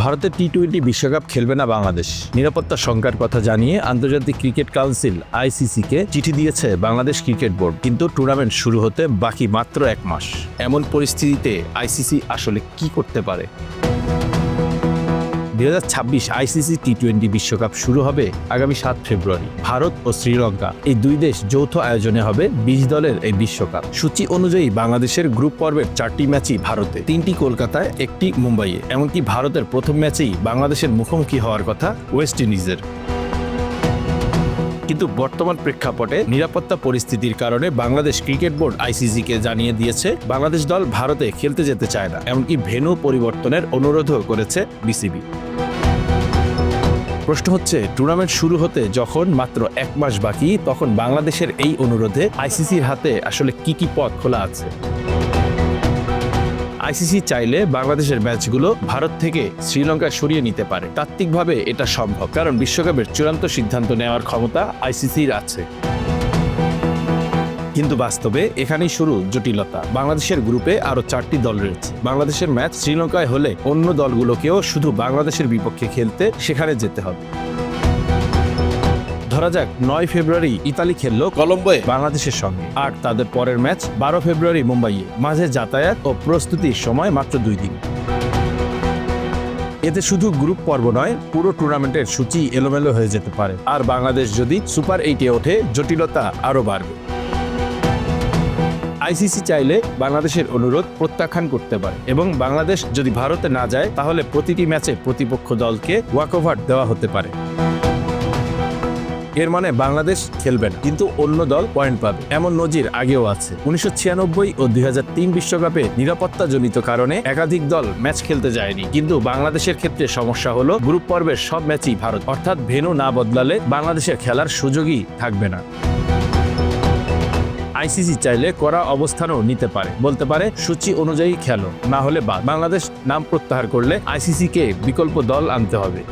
ভারতের T twenty বিশ্বকাপ খেলবে না বাংলাদেশ। নিরাপত্তা শঙ্কার কথা জানিয়ে আন্তর্জাতিক ক্রিকেট কাউন্সিল আইসিসিকে চিঠি দিয়েছে বাংলাদেশ ক্রিকেট বোর্ড। কিন্তু টুর্নামেন্ট শুরু হতে বাকি মাত্র এক মাস। এমন পরিস্থিতিতে আইসিসি আসলে কি করতে পারে? দুই হাজার ছাব্বিশ আইসিসি টি টোয়েন্টি বিশ্বকাপ শুরু হবে আগামী সাত ফেব্রুয়ারি। ভারত ও শ্রীলঙ্কা, এই দুই দেশ যৌথ আয়োজনে হবে বিশ দলের এই বিশ্বকাপ। সূচি অনুযায়ী বাংলাদেশের গ্রুপ পর্বের চারটি ম্যাচই ভারতে, তিনটি কলকাতায়, একটি মুম্বাইয়ে। এমনকি ভারতের প্রথম ম্যাচেই বাংলাদেশের মুখোমুখি হওয়ার কথা ওয়েস্ট ইন্ডিজের। কিন্তু বর্তমান প্রেক্ষাপটে নিরাপত্তা পরিস্থিতির কারণে বাংলাদেশ ক্রিকেট বোর্ড আইসিসিকে জানিয়ে দিয়েছে, বাংলাদেশ দল ভারতে খেলতে যেতে চায় না। এমনকি ভেন্যু পরিবর্তনের অনুরোধও করেছে বিসিবি। প্রশ্ন হচ্ছে, টুর্নামেন্ট শুরু হতে যখন মাত্র এক মাস বাকি, তখন বাংলাদেশের এই অনুরোধে আইসিসির হাতে আসলে কি কি পথ খোলা আছে? আইসিসি চাইলে বাংলাদেশের ম্যাচগুলো ভারত থেকে শ্রীলঙ্কায় সরিয়ে নিতে পারে। তাত্ত্বিকভাবে এটা সম্ভব, কারণ বিশ্বকাপের চূড়ান্ত সিদ্ধান্ত নেওয়ার ক্ষমতা আইসিসির আছে। কিন্তু বাস্তবে এখানেই শুরু জটিলতা। বাংলাদেশের গ্রুপে আরও চারটি দল রয়েছে। বাংলাদেশের ম্যাচ শ্রীলঙ্কায় হলে অন্য দলগুলোকেও শুধু বাংলাদেশের বিপক্ষে খেলতে সেখানে যেতে হবে। ধরা যাক নয় ফেব্রুয়ারি ইতালি খেললো কলম্বোয়। বাংলাদেশের সঙ্গে। আর তাদের পরের ম্যাচ বারো ফেব্রুয়ারি মুম্বাইয়ে। মাঝে যাতায়াত ও প্রস্তুতির সময় মাত্র দুই দিন। এতে শুধু গ্রুপ পর্ব নয় পুরো টুর্নামেন্টের সূচি এলোমেলো হয়ে যেতে পারে। আর বাংলাদেশ যদি সুপার এইটে ওঠে জটিলতা আরও বাড়বে। আইসিসি চাইলে বাংলাদেশের অনুরোধ প্রত্যাখ্যান করতে পারে। এবং বাংলাদেশ যদি ভারতে না যায় তাহলে প্রতিটি ম্যাচে প্রতিপক্ষ দলকে ওয়াকওভার দেওয়া হতে পারে। এর মানে বাংলাদেশ খেলবে না। কিন্তু অন্য দল পয়েন্ট পাবে। এমন নজির আগেও আছে। উনিশশো ছিয়ানব্বই ও দুই বিশ্বকাপে নিরাপত্তাজনিত কারণে একাধিক দল ম্যাচ খেলতে যায়নি। কিন্তু বাংলাদেশের ক্ষেত্রে সমস্যা হলো, গ্রুপ পর্বের সব ম্যাচই ভারত। অর্থাৎ ভেনু না বদলালে বাংলাদেশের খেলার সুযোগই থাকবে না। আইসিসি চাইলে করা অবস্থানও নিতে পারে। বলতে পারে, সূচি অনুযায়ী খেলো। না হলে বাংলাদেশ নাম প্রত্যাহার করলে আইসিসিকে বিকল্প দল আনতে হবে।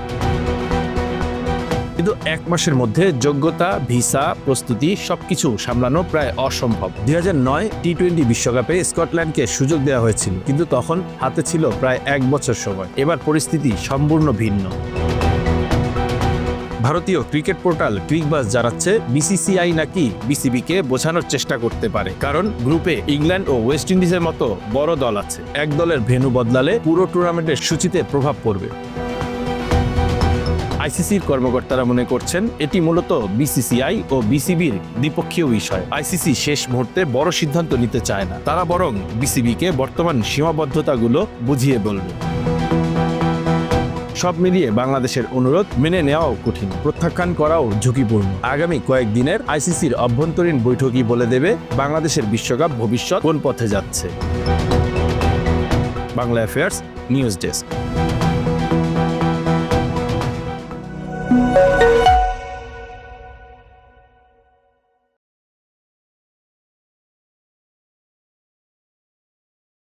কিন্তু এক মাসের মধ্যে যোগ্যতা, ভিসা, প্রস্তুতি সবকিছু সামলানো প্রায় অসম্ভব। দুই হাজার নয় টি টোয়েন্টি বিশ্বকাপে স্কটল্যান্ডকে সুযোগ দেওয়া হয়েছিল, কিন্তু তখন হাতে ছিল প্রায় এক বছর সময়। এবার পরিস্থিতি সম্পূর্ণ ভিন্ন। ভারতীয় ক্রিকেট পোর্টাল ক্রিকবাস জানাচ্ছে বিসিসিআই নাকি বিসিবিকে বোঝানোর চেষ্টা করতে পারে। কারণ গ্রুপে ইংল্যান্ড ও ওয়েস্ট ইন্ডিজের মতো বড় দল আছে। এক দলের ভেন্যু বদলালে পুরো টুর্নামেন্টের সূচিতে প্রভাব পড়বে। আইসিসির কর্মকর্তারা মনে করছেন এটি মূলত বিসিসিআই ও বিসিবির দ্বিপক্ষীয় বিষয়। আইসিসি শেষ মুহূর্তে বড় সিদ্ধান্ত নিতে চায় না। তারা বরং বিসিবিকে বর্তমান সীমাবদ্ধতাগুলো বুঝিয়ে বলবে। সব মিলিয়ে বাংলাদেশের অনুরোধ মেনে নেওয়াও কঠিন। প্রত্যাখ্যান করাও ঝুঁকিপূর্ণ। আগামী কয়েকদিনের আইসিসির অভ্যন্তরীণ বৈঠকই বলে দেবে বাংলাদেশের বিশ্বকাপ ভবিষ্যৎ কোন পথে যাচ্ছে। Bangla affairs, news desk. Thank you.